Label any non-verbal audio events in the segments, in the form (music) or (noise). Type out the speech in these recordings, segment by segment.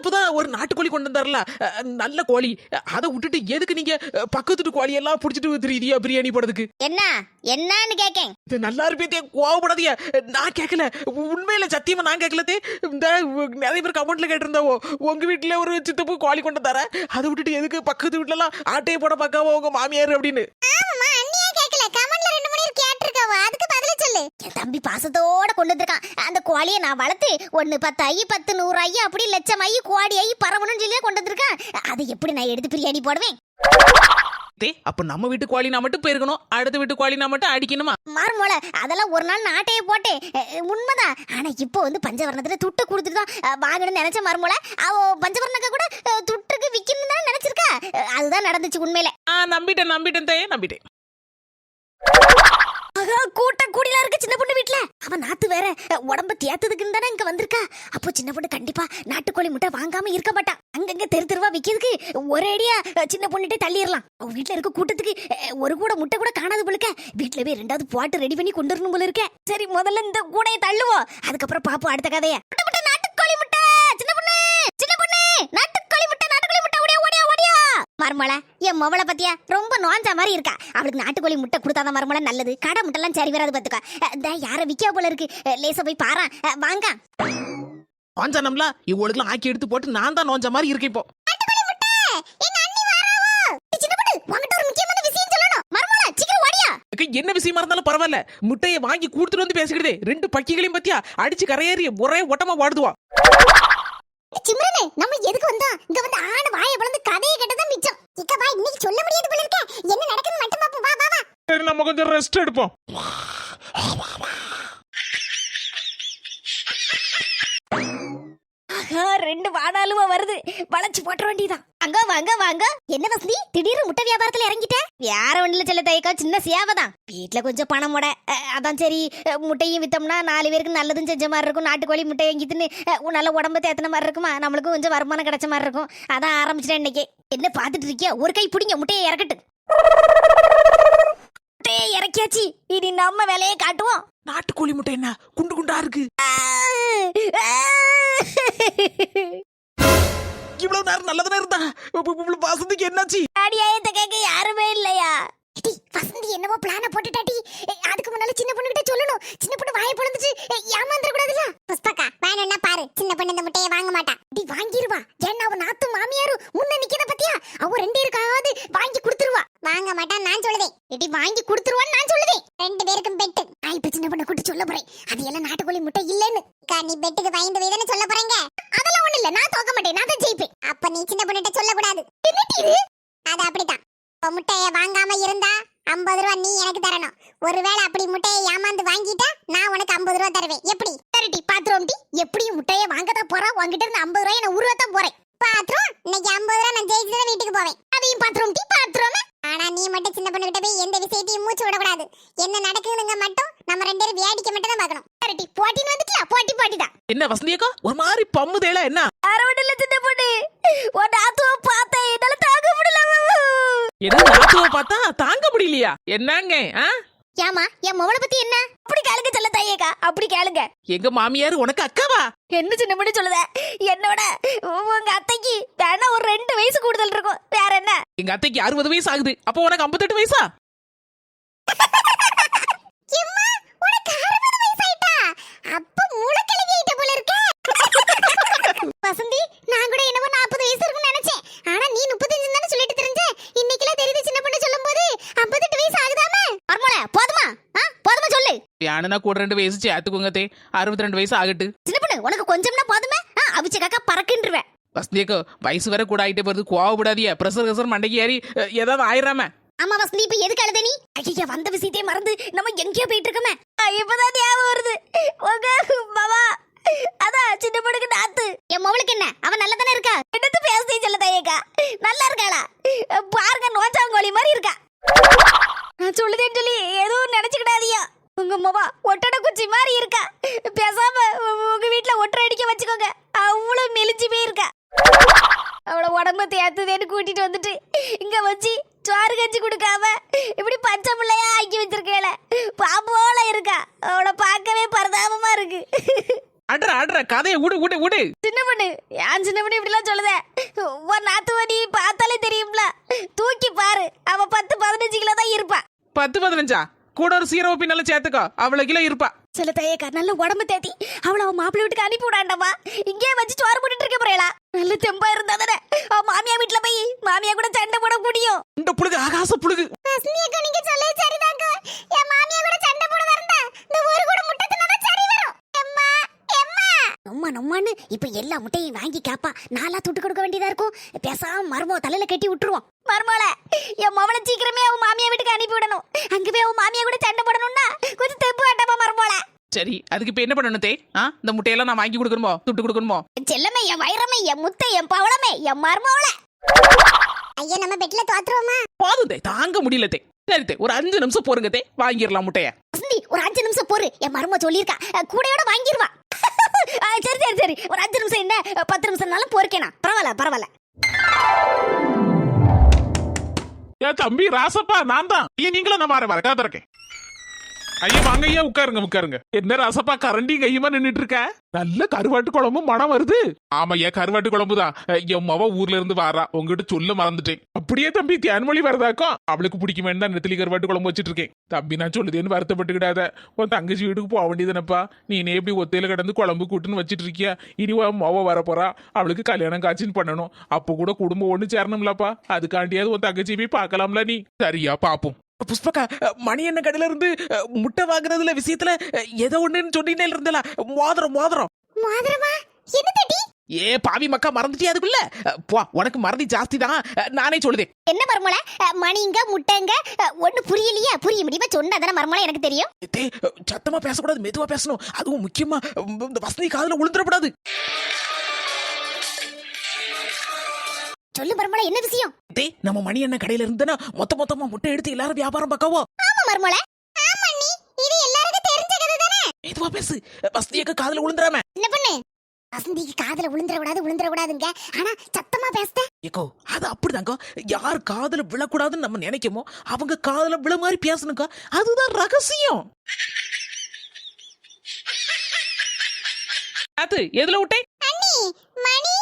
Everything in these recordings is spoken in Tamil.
சித்தப்பு தான் ஒரு நாட்டுக்கோழி கொண்டு வந்தார்ல நல்ல கோழி. அதை விட்டுட்டு எதுக்கு நீங்க அஹ், பக்கத்து வீட்டு கோழி எல்லாம் பிடிச்சிட்டு தெரியுதியா பிரியாணி போடுறதுக்கு? என்ன? என்னன்னு கேக்கேன். இது நல்லா இருப்பே கோவப்படாதீங்க. நான் கேட்கல உண்மையில சத்தியமா நான் கேட்கலதே இந்த நிறைய பேர் கமெண்ட்ல கேட்டிருந்தாவோ உங்க வீட்டுல ஒரு சித்தப்பு கோழி கொண்டு தர அதை விட்டுட்டு எதுக்கு பக்கத்து வீட்டுல எல்லாம் ஆட்டையை போட பார்க்காம உங்க மாமியார் அப்படின்னு? அதுக்கு பதில சொல்லு. என் தம்பி பாசத்தோட கொண்டு வந்திருக்கான். அந்த கோழியை நான் வளர்த்து ஒன்னு பத்து ஐ பத்து நூறு ஐ அப்படி லட்சம் ஐ கோடி ஐ பரவணும்னு சொல்லி கொண்டு வந்திருக்கான். அதை எப்படி நான் எடுத்து பிரியாணி போடுவேன்? தே அப்ப நம்ம வீட்டு கோழி நான் மட்டும் போயிருக்கணும். அடுத்த வீட்டு கோழி நான் மட்டும் அடிக்கணுமா? மறுமோல அதெல்லாம் ஒரு நாள் நாட்டையே போட்டேன். உண்மைதான். ஆனா இப்போ வந்து பஞ்சவர்ணத்துல துட்டு கொடுத்துட்டு தான் வாங்கணும்னு நினைச்ச மறுமோல அவ பஞ்சவர்ணக்க கூட துட்டுக்கு விக்கணும்னு தான் நினைச்சிருக்கா. அதுதான் நடந்துச்சு உண்மையில. ஆ நம்பிட்டேன் நம்பிட்டேன் தே நம்பிட்டேன். ஆகா, கூட்ட கூடிலாம் இருக்கு சின்ன பொண்ணு வீட்ல? அவ நாத்து வேற உடம்ப தேத்ததுக்குன்னு தானே இங்க வந்திருக்கா? அப்போ சின்ன பொண்ணு கண்டிப்பா நாட்டுக்கோழி முட்டை வாங்காம இருக்க மாட்டா. அங்கங்க தெரு தெருவா விக்கிறதுக்கு ஒரே அடியா சின்ன பொண்ணுட்டே தள்ளிடலாம். அவ வீட்ல இருக்க கூட்டத்துக்கு ஒரு கூட முட்டை கூட காணாது போலுக்க வீட்ல போய் ரெண்டாவது பாட்டு ரெடி பண்ணி கொண்டு வரணும் போல இருக்க. சரி முதல்ல இந்த கூடையை தள்ளுவோம். அதுக்கப்புறம் பாப்போம் அடுத்த கதைய. முட்டை நாட்டுக்கோழி முட்டை! சின்ன பொண்ணு! சின்ன பொண்ணு! நாட்டுக்கோழி முட்டை நாட்டுக்கோழி முட்டை! ஓடியா ஓடியா! மருமலை என் மவளை பத்தியா ரொம்ப நோஞ்ச மாதிரி இருக்கா? அவளுக்கு நாட்டுக்கோழி முட்டை கொடுத்தாதான் மருமலை நல்லது. கடை முட்டைலாம் சரி வராது பாத்துக்கா இந்த யார விக்கா போல இருக்கு? லேசா போய் பாரா. வாங்க. நோஞ்சானம்ல இவங்களுக்குலாம் ஆக்கி எடுத்து போட்டு நான் தான் நோஞ்ச மாதிரி இருக்கேன் இப்போ. என்ன விஷயமா இருந்தாலும் பரவாயில்ல. முட்டையை வாங்கி கொடுத்துட்டு வந்து பேசிக்கிட்டே ரெண்டு பக்கிகளையும் பத்தியா அடிச்சு கரையேறி ஒரே ஒட்டமா வாடுதுவா சிம்ரனே நம்ம எதுக்கு வந்தோம்? இங்க வந்து ஆன வாயை பிளந்து கதையை கேட்டதான் மிச்சம். இக்க வா இன்னைக்கு சொல்ல முடியாது போல இருக்க. என்ன நடக்குன்னு மட்டும் பாப்போம். வா வா வா. சரி நம்ம கொஞ்சம் ரெஸ்ட் எடுப்போம் (laughs) ஆஹா, ரெண்டு வாடாலுமா வருது. வளைச்சு போட்ட வேண்டியதான் அங்க வாங்க வாங்க என்ன வசந்தி திடீர்னு முட்டை வியாபாரத்துல இறங்கிட்ட? வேற ஒண்ணுல சொல்ல தைக்கா சின்ன சேவை தான். வீட்டுல கொஞ்சம் பணம் முட அதான் சரி. முட்டையும் வித்தோம்னா நாலு பேருக்கு நல்லதும் செஞ்ச மாதிரி இருக்கும். நாட்டுக்கோழி முட்டை வாங்கி தின்னு அஹ், நல்ல உடம்பு தேத்தின மாதிரி இருக்குமா? நம்மளுக்கும் கொஞ்சம் வருமானம் கிடைச்ச மாதிரி இருக்கும். அதான் ஆரம்பிச்சிட்டேன் இன்னைக்கு. என்ன பாத்துட்டு இருக்கியா? ஒரு கை பிடிங்க முட்டையை இறக்கட்டு. முட்டையை இறக்கியாச்சு. இனி நம்ம வேலையை காட்டுவோம். நாட்டுக்கோழி முட்டை என்ன? குண்டு குண்டா இருக்கு. இவ்வளவு நேரம் நல்லதானே இருந்தா? வசதிக்கு என்னாச்சு? கேட்க யாருமே இல்லையா? டி வசந்தி என்னவோ பிளான போட்டுட்டாடி அதுக்கு முன்னால சின்ன பொண்ணு கிட்ட சொல்லணும். சின்ன பொண்ணு வாயை பொளந்துச்சு ஏமாந்துட கூடாதுல புஷ்பக்கா வேணும்னா பாரு. சின்ன பொண்ணு இந்த முட்டையை வாங்க மாட்டா. டி வாங்கிருவா. ஏன்னா அவ நாத்து மாமியாரும் முன்ன நிக்கிறத பத்தியா? அவ ரெண்டு இருக்காவது வாங்கி கொடுத்துருவா. வாங்க மாட்டா நான் சொல்லுதேன் இடி வாங்கி கொடுத்துருவான்னு நான் சொல்லுதேன் ரெண்டு பேருக்கும் பெட்டு. நான் இப்ப சின்ன பொண்ணு கூட்டி சொல்ல போறேன். அது எல்லாம் நாட்டுக்கோழி முட்டை இல்லைன்னு. நீ பெட்டுக்கு பயந்து வைதானே சொல்ல போறீங்க அதெல்லாம் ஒண்ணு இல்ல நான் தோக்க மாட்டேன் நான் தான் ஜெயிப்பேன் அப்ப நீ சின்ன பொண்ணுகிட்ட சொல்லக்கூடாது. அது அப்படிதான் இப்ப முட்டைய வாங்காம இருந்தா ஐம்பது ரூபா நீ எனக்கு தரணும். ஒருவேளை அப்படி முட்டையை ஏமாந்து வாங்கிட்டா நான் உனக்கு ஐம்பது ரூபா தருவேன். எப்படி? சரிடி பாத்துருவோம் டி. எப்படியும் முட்டையை வாங்கதான் போறா? உங்ககிட்ட இருந்து ஐம்பது ரூபாய் நான் உருவத்தான் போறேன். பாத்துரும் இன்னைக்கு ஐம்பது ரூபா நான் ஜெயிச்சு வீட்டுக்கு போவேன். அதையும் பாத்துருவோம் டி பாத்துருவோம். ஆனா நீ மட்டும் சின்ன பொண்ணு கிட்ட போய் எந்த விஷயத்தையும் மூச்சு விடக்கூடாது. என்ன நடக்குதுங்க மட்டும் நம்ம ரெண்டு பேரும் வேடிக்கை மட்டும் தான் பார்க்கணும். சரிடி போட்டின்னு வந்துட்டியா? போட்டி போட்டி தான் என்ன வசந்தியக்கா ஒரு மாதிரி பம்முதேல என்ன அரவடல சின்ன பொண்ணு உன் ஆத்துவ பார்த்தேன் என்னால தாங்க முடியல ஏதோ நாட்டுவ பார்த்தா முடியலையா என்னங்க ஆ? ஏமா என் மவளை பத்தி என்ன? அப்படி கேளுங்க சொல்ல தாயேக்கா அப்படி கேளுங்க. எங்க மாமியார் உனக்கு அக்காவா? என்ன சின்ன பண்ணி சொல்லுத? என்னோட உங்க அத்தைக்கு வேணா ஒரு ரெண்டு வயசு கூடுதல் இருக்கும். வேற என்ன? எங்க அத்தைக்கு அறுபது வயசு ஆகுது. அப்போ உனக்கு ஐம்பத்தெட்டு வயசா? அப்ப மூளைக்கிழவி ஆயிட்ட போல இருக்க. வசந்தி நான் கூட என்னமோ நாற்பது வயசு இருக்கும்னு நினைச்சேன். ஆனா நீ முப்பத்தஞ்சு தானே சொல்லிட்டு தெரிஞ்ச? இன்னைக்கெல்லாம் தெரியுது சின்ன பொண்ணு ஐம்பத்தெட்டு வயசு ஆகுதாம? மர்மல போதுமா? ஆ போதுமா சொல்லு. யானுனா கூட ரெண்டு வயசு சேர்த்துக்கோங்க தே. அறுபத்தி ரெண்டு வயசு ஆகட்டு. சின்ன பொண்ணு உனக்கு கொஞ்சம்னா போதுமே? ஆ அவிச்ச காக்கா பறக்குன்றுவேன். வசந்தி அக்கா வயசு வேற கூட ஆயிட்டே போறது கோவப்படாதிய பிரஷர் கசர் மண்டைக்கு ஏறி அஹ், ஏதாவது ஆயிராம. ஆமா வசந்தி இப்ப எதுக்கு அழுத நீ? ஐயா வந்த விஷயத்தையே மறந்து நம்ம எங்கேயோ போயிட்டு இருக்கோமே இப்பதான் ஞாபகம் வருது. உங்க மாமா அதான் சின்ன பொண்ணுக்கு நாத்து. என் மவளுக்கு என்ன? அவன் நல்லா தானே இருக்கா? என்னத்து பேசி சொல்ல தாயேக்கா நல்லா இருக்காளா? பாருங்க நோச்சாங்கோழி மாதிரி இருக்கா. சொல்லுதேன்னு சொல்லி எதுவும் நினைச்சுக்கிடாதியா உங்க மவா ஒட்டட குச்சி மாதிரி இருக்கா. பேசாம உங்க வீட்டுல ஒட்டரை அடிக்க வச்சுக்கோங்க. அவ்வளவு மெலிஞ்சு போயிருக்கா அவளை உடம்பு தேத்துதேன்னு கூட்டிட்டு வந்துட்டு இங்க வச்சு சோறு கஞ்சி கொடுக்காம இப்படி பச்சை பிள்ளையா ஆக்கி வச்சிருக்கேல பாம்போல இருக்கா. அவளை பார்க்கவே பரிதாபமா இருக்கு. அட்ற அட்ற கதையை விடு விடு விடு. சின்ன பொண்ணு ஏன் சின்ன பொண்ணு இப்படிலாம் சொல்லுதே. உன் நாத்துவடி பார்த்தாலே தெரியும்ல. தூக்கி பாரு. அவ பத்து பதினஞ்சு கிலோ தான் இருப்பா. பத்து பதினஞ்சா? கூட ஒரு சீரோ பின்னால சேர்த்துக்கோ. அவ்வளவு கிலோ இருப்பா. சில தையக்கா நல்ல உடம்பு தேத்தி. அவளை அவன் மாப்பிள்ளை வீட்டுக்கு அனுப்பி விடாண்டாமா இங்கே வச்சு சோறு போட்டுட்டு இருக்க போறேளா. நல்ல தெம்பா இருந்தா தானே. அவன் மாமியா வீட்டுல போய் மாமியா கூட சண்டை போட முடியும். இந்த புழுகு ஆகாச புழுகு. நீங்க சொல்ல சரிதாங்க என் மாமியா கூட சண்டை போட வரந்தா இந்த ஒரு கூட நம்ம நம்மன்னு இப்ப எல்லா முட்டையும் வாங்கி கேப்பா. நாளா துட்டு கொடுக்க வேண்டியதா இருக்கும்? பேசாம மர்மோ தலையில கட்டி விட்டுருவோம். மர்மோல என் மவளை சீக்கிரமே அவன் மாமியா வீட்டுக்கு அனுப்பி விடணும். அங்க போய் அவன் மாமியா கூட சண்டை போடணும்னா கொஞ்சம் தெம்பு வேண்டாமா மர்மோல சரி அதுக்கு இப்ப என்ன பண்ணணும் தே? ஆ இந்த முட்டையெல்லாம் நான் வாங்கி கொடுக்கணுமோ? துட்டு கொடுக்கணுமோ? செல்லமே என் வைரமே என் முத்தை என் பவளமே என் மர்மோல ஐயா நம்ம பெட்ல தோத்துருவோமா? போதும் தே தாங்க முடியல தே. சரி தே ஒரு அஞ்சு நிமிஷம் போருங்க தே வாங்கிடலாம் முட்டைய. ஒரு அஞ்சு நிமிஷம் போரு. என் மரும சொல்லியிருக்கா. கூடையோட வாங்கிருவா. அஹ், சரி சரி சரி. ஒரு அஞ்சு நிமிஷம் என்ன பத்து நிமிஷம்னாலும் போருக்கேனா பரவாயில்ல பரவாயில்ல. ஏன் தம்பி ராசப்பா நான் தான். நீங்களும் நான் வர வர காத்திருக்கேன் ஐயா வாங்க ஐயா உட்காருங்க உட்காருங்க. என்ன ராசப்பா கரண்டி கையுமா நின்னுட்டு இருக்க நல்ல கருவாட்டு குழம்பு மனம் வருது. ஆமா ஐயா கருவாட்டு குழம்பு தான். என் மவ ஊர்ல இருந்து வாரா. உங்ககிட்ட சொல்ல மறந்துட்டேன். அப்படியே தம்பி தேன்மொழி வரதாக்கும். அவளுக்கு பிடிக்குமே தான் நெத்திலி கருவாட்டு குழம்பு வச்சிட்டு இருக்கேன் தம்பி நான் சொல்லுதேன்னு வருத்தப்பட்டுக்கிடாத. உன் தங்கச்சி வீட்டுக்கு போக வேண்டியதுனப்பா. நீனே எப்படி ஒத்தையில கிடந்து குழம்பு கூட்டுன்னு வச்சிட்டு இருக்கியா இனி உன் மவ வரப்போறா. அவளுக்கு கல்யாணம் காட்சின்னு பண்ணணும். அப்போ கூட குடும்பம் ஒண்ணு சேரணும்லப்பா. அதுக்காண்டியாவது உன் தங்கச்சி போய் பார்க்கலாம்ல நீ. சரியா பாப்போம். புஷ்பக்கா மணி என்ன கடையில இருந்து முட்டை வாங்குறதுல விஷயத்துல ஏதோ ஒண்ணுன்னு சொல்லிட்டே இருந்தல? மோதிரம் மோதிரம். மோதிரமா? ஏ பாவி மக்கா மறந்துட்டியா அதுக்குள்ள? போ உனக்கு மறதி ஜாஸ்தி தான்? நானே சொல்லுதேன் என்ன மருமல மணிங்க முட்டைங்க ஒண்ணு புரியலையா? புரிய முடியுமா? சொன்னா தானே மருமல எனக்கு தெரியும். சத்தமா பேசக்கூடாது மெதுவா பேசணும். அதுவும் முக்கியமா வசதி காதுல விழுந்துடக்கூடாது சொல்லு மருமல என்ன விஷயம்? தே நம்ம மணி என்ன கடையில இருந்தனா மொத்த மொத்தமா முட்டை எடுத்து எல்லாரும் வியாபாரம் பார்க்கவோ? ஆமா மருமல ஆமா நீ இது எல்லாருக்கும் தெரிஞ்ச கதை தானே? மெதுவா பேசு. வசதியக்க காதுல விழுந்துடாம என்ன பண்ணு? வசந்திக்கு காதுல விழுந்துட கூடாது விழுந்துட கூடாதுங்க ஆனா சத்தமா பேசுத ஏக்கோ அது அப்படிதாங்க. யார் காதுல விழக்கூடாதுன்னு நம்ம நினைக்கமோ அவங்க காதுல விழ மாதிரி பேசணுக்கா அதுதான் ரகசியம். அது எதுல விட்டேன் அண்ணி மணி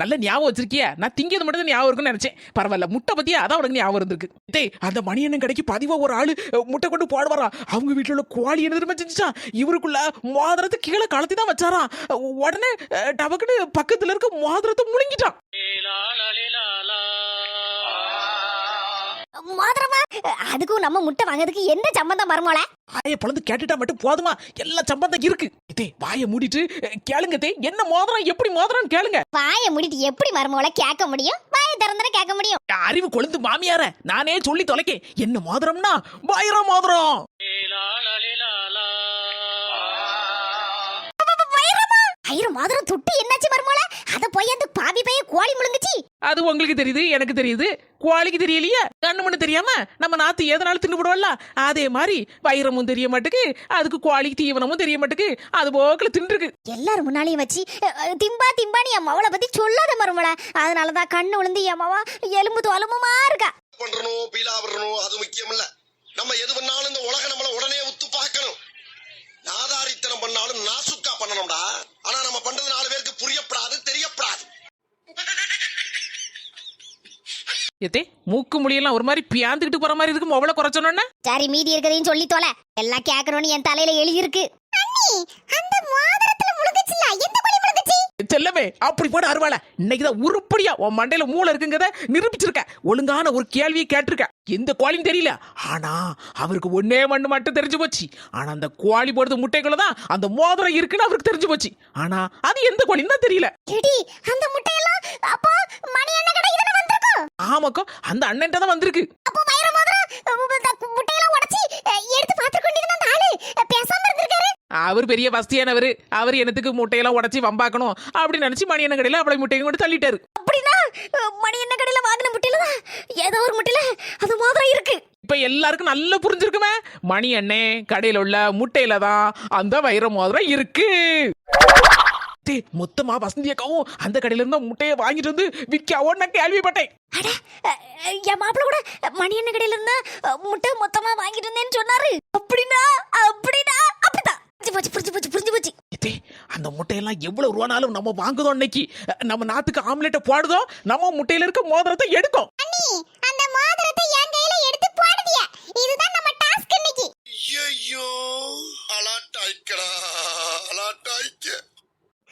நல்ல ஞாபகம் வச்சிருக்கியா நான் திங்கிறது மட்டும் தான் ஞாபகம் இருக்குன்னு நினைச்சேன் பரவாயில்ல முட்டை பத்தியா அதான் உனக்கு ஞாபகம் இருந்திருக்கு டேய் அந்த மணி அண்ணன் கடைக்கு பதிவா ஒரு ஆளு முட்டை கொண்டு போடுவாரா அவங்க வீட்டுல உள்ள கோழி என்ன தெரியுமா செஞ்சுச்சான் இவருக்குள்ள மோதிரத்தை கீழே கலத்தி தான் வச்சாராம் உடனே டபக்குன்னு பக்கத்துல இருக்க மோதிரத்தை முழுங்கிட்டான் மோதிரமா அதுக்கும் நம்ம முட்டை வாங்குறதுக்கு என்ன சம்பந்தம் மருமல வாயை பிளந்து கேட்டுட்டா மட்டும் போதுமா? எல்லா சம்பந்தம் இருக்கு. தே வாயை மூடிட்டு கேளுங்க தே. என்ன மோதிரம் எப்படி மோதிரம்னு கேளுங்க. வாயை மூடிட்டு எப்படி மருமகளை கேட்க முடியும்? வாயை திறந்தன கேட்க முடியும். அறிவு கொழுந்து மாமியார நானே சொல்லி தொலைக்கே. என்ன மோதிரம்னா வைர மோதிரம் ஐயர் மோதிரம் துட்டு என்னாச்சு மருமல அத போய் அந்த பாவி பைய கோழி முழுங்குச்சு. அது உங்களுக்கு தெரியுது எனக்கு தெரியுது. குவாலிக்கு தெரியலையா? கண்ணு மண்ணு தெரியாம நம்ம நாத்து எதனால தின்னு போடுவோம்ல? அதே மாதிரி வைரமும் தெரிய மாட்டுக்கு அதுக்கு குவாலிக்கு தீவனமும் தெரிய மாட்டுக்கு அது போக்கில் தின்றுருக்கு. எல்லாரும் முன்னாலையும் வச்சு அஹ், திம்பா திம்பான்னு என் மவளை பத்தி சொல்லாத மருமல அதனாலதான் கண்ணு விழுந்து என் மவா எலும்பு தோலமுமா இருக்கா. பண்றணும் பீலா அது முக்கியம் இல்ல நம்ம எது பண்ணாலும் இந்த உலகம் நம்மள உடனே உத்து பார்க்கணும். நாதாரித்தனம் பண்ணாலும் நாசுக்கா பண்ணணும்டா. ஆனா நம்ம பண்றது நாலு பேருக்கு புரியப்படாது தெரியப்படாது. எத்தே மூக்கு முடியெல்லாம் ஒரு மாதிரி பியாந்துக்கிட்டு போற மாதிரி இருக்கு மொபைல குறைச்சோன்னு சரி மீதி இருக்கதையும் சொல்லி தொலை. எல்லாம் கேட்கணும்னு என் தலையில எழுதி இருக்கு செல்லவே அப்படி போட அருவாள. இன்னைக்குதான் உருப்படியா உன் மண்டையில மூளை இருக்குங்கிறத நிரூபிச்சிருக்க. ஒழுங்கான ஒரு கேள்வியை கேட்டிருக்க. எந்த கோழின்னு தெரியல. ஆனா அவருக்கு ஒன்னே மண்ணு மட்டும் தெரிஞ்சு போச்சு. ஆனா அந்த கோழி போடுறது முட்டைக்குள்ள தான் அந்த மோதிரம் இருக்குன்னு அவருக்கு தெரிஞ்சு போச்சு. ஆனா அது எந்த கோழின்னு தான் தெரியல. அந்த முட்டையெல்லாம் அப்போ மணி என்ன கடை இதுல வந்திருக்கும்? ஆமாக்கோ அந்த அண்ணன்ட்ட தான் வந்திருக்கு. அப்போ வைர மோதிரம் முட்டையெல்லாம் உடைச்சி எடுத்து பாத்துட்டு கொண்டிருந்த அந்த ஆளு அஹ், பேசாம இருந்திருக்காரு அவர் பெரிய வசதியானவர் அவர் என்னத்துக்கு முட்டையெல்லாம் உடச்சி வம்பாக்கணும் அப்படின்னு நினைச்சு மணி என்ன கடையில அவளை முட்டையும் கொண்டு தள்ளிட்டாரு. அப்படின்னா மணி என்ன கடையில வாங்கின முட்டையில ஏதோ ஒரு முட்டையில அது மோதிரம் இருக்கு. இப்ப எல்லாருக்கும் நல்லா புரிஞ்சிருக்குமே? மணி அண்ணே கடையில உள்ள முட்டையில தான் அந்த வைர மோதிரம் இருக்கு. டே, மொத்தமா வசந்தி அக்காவும் அந்த கடையில இருந்த முட்டையை வாங்கிட்டு வந்து விற்காவோன்னு நான் கேள்விப்பட்டேன். அட என் மாப்பிள்ள கூட மணி என்ன கடையில இருந்தா முட்டை மொத்தமா வாங்கிட்டு இருந்தேன்னு சொன்னாரு அப்படின்னா அப்படின்னா அப்படிதான் புரிஞ்சு போச்சு புரிஞ்சு போச்சு புரிஞ்சு போச்சு இதே முட்டையெல்லாம் எவ்வளவு ரூபானாலும் நம்ம வாங்குதோம் இன்னைக்கு நம்ம நாத்துக்கு ஆம்லெட்டை போடுதோ நம்ம முட்டையில இருக்க மோதிரத்தை எடுக்கும். அந்த மோதிரத்தை என் கையில எடுத்து போடுதியா. இதுதான் நம்ம டாஸ்க் இன்னைக்கு ஐயோ அலாட்டாய்க்கடா அலாட்டாய்க்க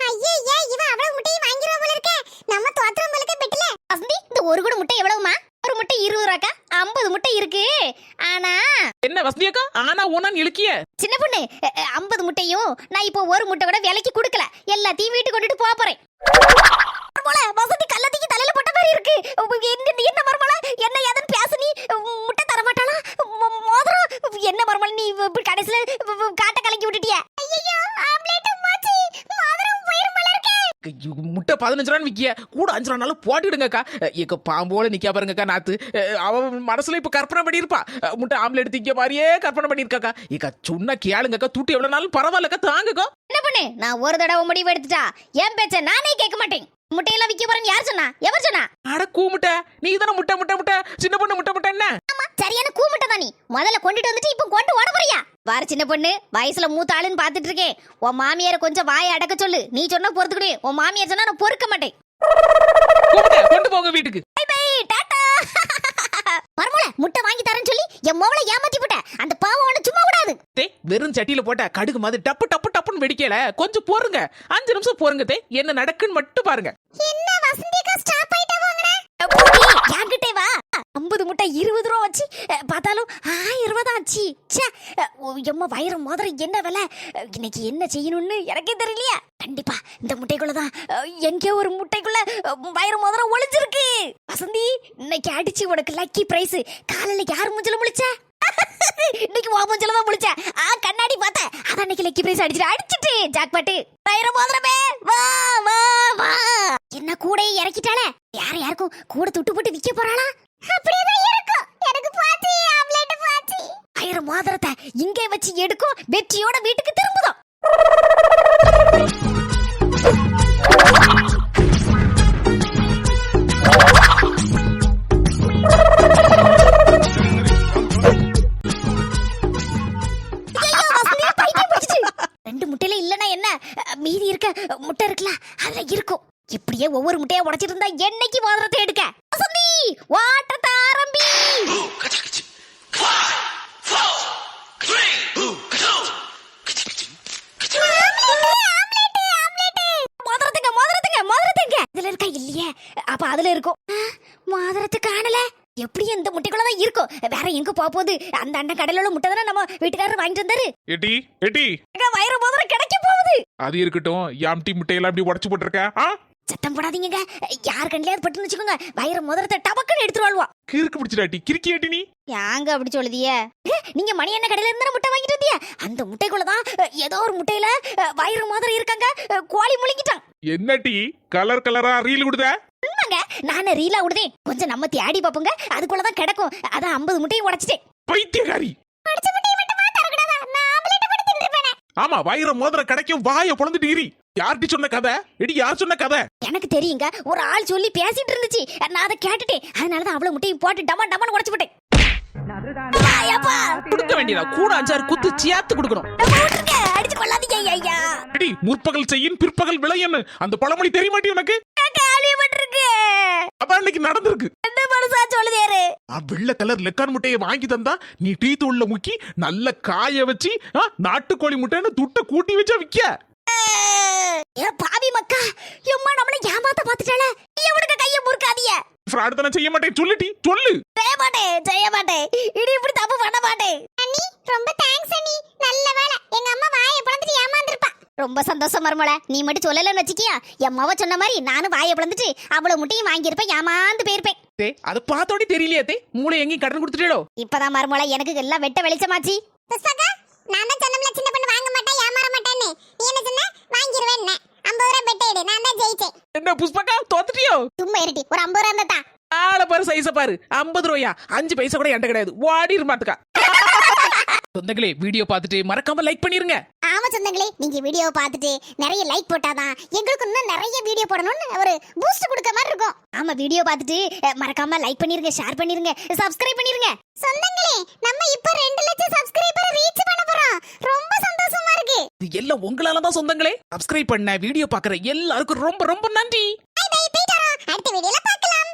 ஐயே இவ அவ்வளவு முட்டையை வாங்கிடுவா போல இருக்க. நம்ம தோத்துறோம் போல இருக்க பெட்டல. இந்த ஒரு கூட முட்டை எவ்வளவுமா? ஒரு முட்டை இருபது ரூபாக்கா? ஐம்பது முட்டை இருக்கு. ஆனா என்ன வசதி வசதியாக்கா? ஆனா ஓனான்னு இழுக்கிய. சின்ன பொண்ணு ஐம்பது முட்டையும் நான் இப்போ ஒரு முட்டை கூட விலைக்கு கொடுக்கல. எல்லாத்தையும் வீட்டுக்கு கொண்டுட்டு போக போறேன். போல வசதி கல்லத்துக்கு தலையில போட்ட மாதிரி இருக்கு. என்ன நீ என்ன மருமல என்ன ஏதுன்னு பேச நீ. முட்டை தர மாட்டாளா? மோதிரம்? என்ன மருமல நீ இப்படி கடைசில காட்ட கலக்கி விட்டுட்டிய? ஐயோ ஆம்லேட் மாச்சி. மோதிரம் போயிரும் மலர்க்க முட்டை பதினஞ்சு ரூபான்னு விக்கிய. கூட அஞ்சு ரூபானாலும் போட்டுடுங்கக்கா. எங்க பாம்போல நிக்கா பாருங்கக்கா நாத்து. அவன் மனசுல இப்ப கற்பனை பண்ணியிருப்பா. முட்டை ஆம்லெட் திங்க மாதிரியே கற்பனை பண்ணியிருக்காக்கா. ஏக்கா சொன்னா கேளுங்கக்கா தூட்டி எவ்வளவு நாளும் பரவாயில்லக்கா தாங்கக்கா. என்ன பண்ணு? நான் ஒரு தடவை முடிவு எடுத்துட்டா? என் பேச்ச நானே கேட்க மாட்டேன். முட்டையெல்லாம் விக்க போறேன்னு யார் சொன்னா? எவர் சொன்னா? அட கூமுட்டை. நீ தானே முட்டை முட்டை முட்டை. சின்ன பொண்ணு முட்டை முட்டை என்ன ஆமா சரியான கூமுட்டை தான் நீ. முதல்ல கொண்டுட்டு வந்துட்டு இப்போ கொண்டு ஓட போறியா? வார சின்ன பொண்ணு வயசுல மூத்த ஆளுன்னு பாத்துட்டு இருக்கேன் உன் மாமியார கொஞ்சம் வாயை அடக்க சொல்லு. நீ சொன்னா பொறுத்துக்கிடு. உன் மாமியார் சொன்னா நான் பொறுக்க மாட்டேன். கொண்டு போங்க வீட்டுக்கு. பை பை டாடா மர்மல முட்டை வாங்கி தரேன்னு சொல்லி என் மோவலை ஏமாத்தி போட்ட. அந்த பாவம் உன்னை சும்மா விடாது. தே வெறும் சட்டியில போட்ட கடுகு மாதிரி டப்பு டப்பு டப்புன்னு வெடிக்கல. கொஞ்சம் போருங்க. அஞ்சு நிமிஷம் போருங்க தே. என்ன நடக்குன்னு மட்டும் பாருங்க. என்ன வசந்திக்கா ஸ்டாப் ஆயிட்டா? என்கிட்டே வா? ஐம்பது முட்டை இருபது ரூபா வச்சு பார்த்தாலும் ஆயிரம் ரூபா தான் ஆச்சு ச்சே ஓ, எம்மா வயிறு மோதிரம் என்ன விலை? இன்னைக்கு என்ன செய்யணும்னு எனக்கே தெரியலையா. கண்டிப்பா இந்த முட்டைக்குள்ள தான் எங்கேயோ ஒரு முட்டைக்குள்ள வயிறு மோதிரம் ஒளிஞ்சிருக்கு. வசந்தி இன்னைக்கு அடிச்சு உனக்கு லக்கி பிரைஸ் காலையில் யார் மூஞ்சில முழிச்ச? (laughs) இன்னைக்கு உன் மூஞ்சில தான் முழிச்ச ஆ கண்ணாடி பார்த்தேன். அதான் இன்னைக்கு லக்கி பிரைஸ் அடிச்சிட்டு அடிச்சிட்டு ஜாக்பாட்டு. வயிறு மோதிரமே வா வா வா. என்ன கூடையை இறக்கிட்டாளே? யார யாருக்கும் கூட துட்டு போட்டு விக்க போறாளா? அப்படியேதான் இருக்கும். எனக்கு பாத்தி ஆம்லெட் பாத்தி. ஆயிரம் மோதிரத்தை. இங்கே வச்சு எடுக்கும் வெற்றியோட வீட்டுக்கு திரும்புதோ. அப்ப அதுல இருக்கும் மோதிரத்தை காணல. எப்படி இந்த முட்டைக்குள்ள தான் இருக்கும்? வேற எங்க போக போகுது? அந்த அண்ணன் கடையில உள்ள முட்டை தானே நம்ம வீட்டுக்காரர் வாங்கிட்டு வந்தாரு? எட்டி எட்டி. வயிறு மோதிரம் கிடைக்க போகுது. அது இருக்கட்டும். யாம்டி முட்டையெல்லாம் அப்படி உடச்சு போட்டிருக்க? சத்தம் போடாதீங்க யார் கண்ணிலையாவது பட்டுன்னு வச்சுக்கோங்க. வயிறு மோதிரத்தை டபக்குன்னு எடுத்துட்டு வாழ்வா. கிறுக்கு பிடிச்சிடாட்டி கிறுக்கி ஏட்டி நீ. யாங்க அப்படி சொல்லுதிய நீங்க மணி என்ன கடையில இருந்து முட்டை வாங்கிட்டு வந்தியா அந்த முட்டைக்குள்ளதான் அஹ், ஏதோ ஒரு முட்டையில வயிறு மோதிரம் இருக்காங்க. கோழி முழுங்கிட்டான். என்ன டீ கலர் கலரா ரீல் உண்மைங்க நானே ரீலா விடுதேன் கொஞ்சம் நம்ம தேடி பாப்போங்க. அதுக்குள்ளதான் கிடக்கும். அதான் ஐம்பது முட்டையை உடைச்சிட்டேன் பைத்தியக்காரி. உடைச்ச முட்டையை மட்டுமா தரக்கூடாதா நான் ஆம்லெட் போட்டு தின்றுப்பேனே ஆமா வயிற மோதிர கிடைக்கும் வாய பொழந்துட்டு இரி. யார்டி சொன்ன கதை? எடி யார் சொன்ன கதை? எனக்கு தெரியுங்க ஒரு ஆள் சொல்லி பேசிட்டு இருந்துச்சு. நான் அதை கேட்டுட்டேன். அதனாலதான் அவ்வளவு முட்டையும் போட்டு டமான் டமான் உடைச்சு போட்டேன். ஐயப்பா, கொடுக்க வேண்டியதா? கூட அஞ்சாறு குத்து சேர்த்து கொடுக்கணும். அடிச்சு கொள்ளாதீங்க ஐயா எடி முற்பகல் செய்யின் பிற்பகல் விளையன்னு. அந்த பழமொழி தெரிய மாட்டி உனக்கு? அதான் இன்னைக்கு நடந்திருக்கு. என்ன மனசா சொல்லுதேரு ஆ, வெள்ளை கலர் லெக்கான் முட்டையை வாங்கி தந்தா நீ டீ தூள்ல முக்கி நல்ல காய வச்சு நாட்டுக்கோழி முட்டைன்னு துட்ட கூட்டி வச்சா விக்க ஏ பாவி மக்கா எம்மா நம்மள ஏமாத்த பாத்துட்டாள எவனுக்கு கைய முறுக்காதீங்க? ஃப்ராட் தானே செய்ய மாட்டேன். சொல்லுடி சொல்லு. செய்ய மாட்டேன் செய்ய மாட்டேன். இனி இப்படி தப்பு பண்ண மாட்டேன். அண்ணி ரொம்ப தேங்க்ஸ் அண்ணி. நல்ல வேலை எங்க அம்மா வாயை பிளந்துட்டு ஏமாந்துருப்பா ரொம்ப சந்தோஷம் மருமல நீ மட்டும் சொல்லலன்னு வச்சுக்கியா? என் மாவ சொன்ன மாதிரி நானும் வாயை பிளந்துட்டு அவ்வளவு முட்டையும் வாங்கியிருப்பேன் ஏமாந்து போயிருப்பேன். தே அது பார்த்தோடி தெரியலையே தே. மூளை எங்கேயும் கடன் கொடுத்துட்டோ இப்பதான் மருமல எனக்கு எல்லாம் வெட்ட வெளிச்சமாச்சு. புஷ்பகா நான் தான் சின்ன பொண்ணு வாங்க மாட்டேன் ஏமாற மாட்டேன்னு. நீ என்ன சொன்ன? வாங்கிருவேன் ஐம்பது ரூபா பெட் எடு நான் தான் ஜெயிச்சேன். என்ன புஷ்பக்கா தோத்துட்டியோ? சும்மா இருட்டி ஒரு ஐம்பது ரூபா இருந்தா ஆளை பாரு சைஸ பாரு. ஐம்பது ரூபாயா? அஞ்சு பைசா கூட என்கிட்ட கிடையாது. ஓடி இருமாத்துக்கா சொந்தங்களே வீடியோ பார்த்துட்டு மறக்காம லைக் பண்ணிருங்க. சொந்தங்களே நீங்க வீடியோ பார்த்துட்டு நிறைய லைக் போட்டாதான் எங்களுக்கு இன்னும் நிறைய வீடியோ போடணும்னு ஒரு பூஸ்ட் கொடுக்க மாதிரி இருக்கும். ஆமா வீடியோ பார்த்துட்டு மறக்காம லைக் பண்ணிருங்க ஷேர் பண்ணிருங்க சப்ஸ்கிரைப் பண்ணிருங்க. சொந்தங்களே நம்ம இப்ப ரெண்டு லட்சம் சப்ஸ்கிரைபர் ரீச் பண்ண போறோம். ரொம்ப சந்தோஷமா இருக்கு. இது எல்லாம் உங்களால தான் சொந்தங்களே. சப்ஸ்கிரைப் பண்ண வீடியோ பார்க்குற எல்லாருக்கும் ரொம்ப ரொம்ப நன்றி. பை அடுத்த வீடியோல பார்க்கலாம்.